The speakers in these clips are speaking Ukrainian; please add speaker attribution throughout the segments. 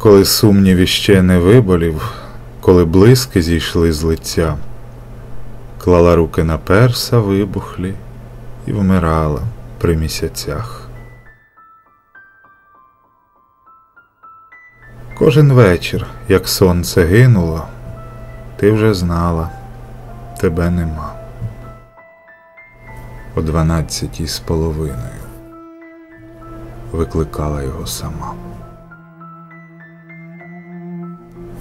Speaker 1: коли сумнів іще не виболів, коли блиски зійшли з лиця, клала руки на перса вибухлі і вмирала при місяцях. Кожен вечір, як сонце гинуло, ти вже знала, тебе нема. О дванадцятій з половиною викликала його сама.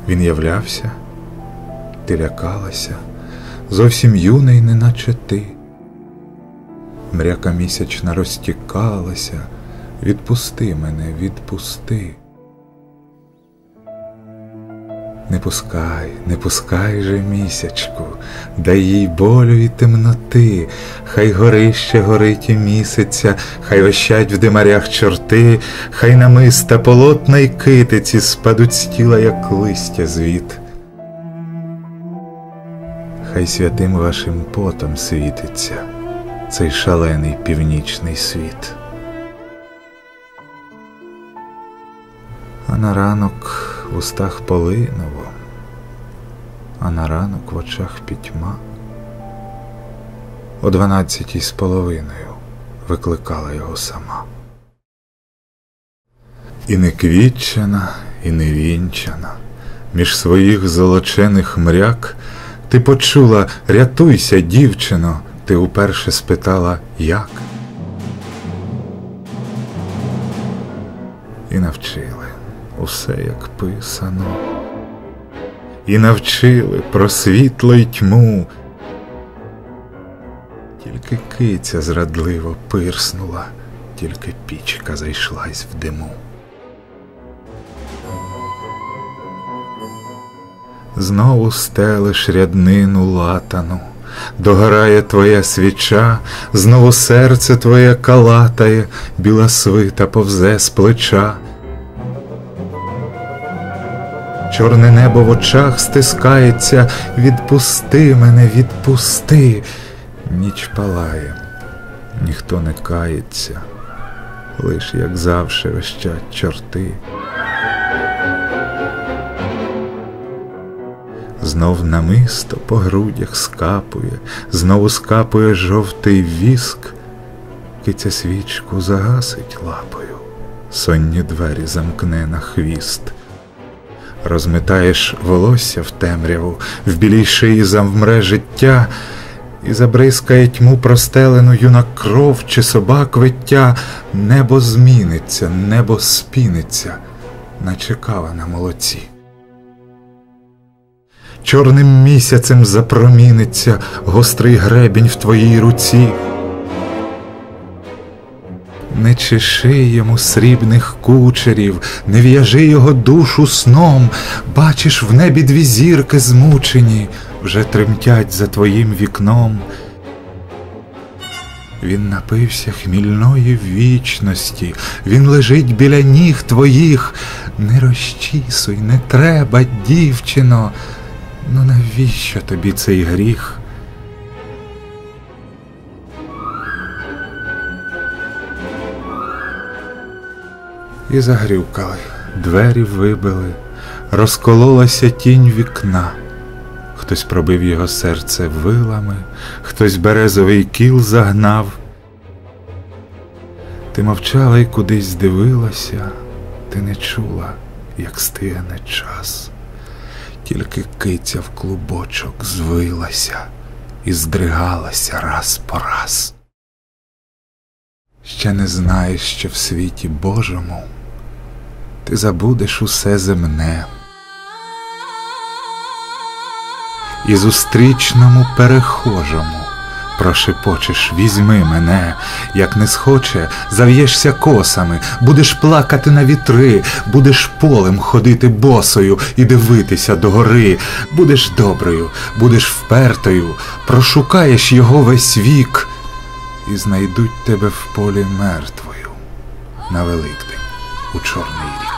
Speaker 1: Він являвся, ти лякалася, зовсім юний, неначе ти. Мряка місячна розтікалася, відпусти мене, відпусти. Не пускай, не пускай же місячку, дай їй болю і темноти, хай горище горить і місяця, хай вищать в димарях чорти, хай намиста полотна й китиці спадуть з тіла, як листя звіт. Хай святим вашим потом світиться цей шалений північний світ. А на ранок в устах полиново, а на ранок в очах пітьма. О дванадцятій з половиною викликала його сама. І не квітчена, і не вінчана, між своїх золочених мряк ти почула рятуйся, дівчино, ти уперше спитала як. І навчили усе як писано, і навчили про світло й тьму, тільки киця зрадливо пирснула, тільки пічка зайшлась в диму. Знову стелиш ряднину латану, догорає твоя свіча, знову серце твоє калатає, біла свита повзе з плеча. Чорне небо в очах стискається, відпусти мене, відпусти. Ніч палає, ніхто не кається, лиш, як завше, вещать чорти. Знов намисто по грудях скапує, знову скапує жовтий віск, киця свічку загасить лапою, сонні двері замкне на хвіст. Розметаєш волосся в темряву, в білій шиї завмре життя, і забризкає тьму простелену юна кров чи собак виття, небо зміниться, небо спіниться, наче кава на молоці. Чорним місяцем запроміниться гострий гребінь в твоїй руці. Не чеши йому срібних кучерів, не в'яжи його душу сном, бачиш в небі дві зірки змучені, вже тремтять за твоїм вікном. Він напився хмільної вічності, він лежить біля ніг твоїх. Не розчісуй, не треба, дівчино. Ну навіщо тобі цей гріх? І загрюкали, двері вибили, розкололася тінь вікна. Хтось пробив його серце вилами, хтось березовий кіл загнав. Ти мовчала і кудись дивилася, ти не чула, як стигне час, тільки киця в клубочок звилася і здригалася раз по раз. Ще не знаєш, що в світі Божому ти забудеш усе земне. І зустрічному перехожому прошепочеш візьми мене, як не схоче, зав'єшся косами, будеш плакати на вітри, будеш полем ходити босою і дивитися догори, будеш доброю, будеш впертою, прошукаєш його весь вік, і знайдуть тебе в полі мертвою на Великдень у Чорний рік.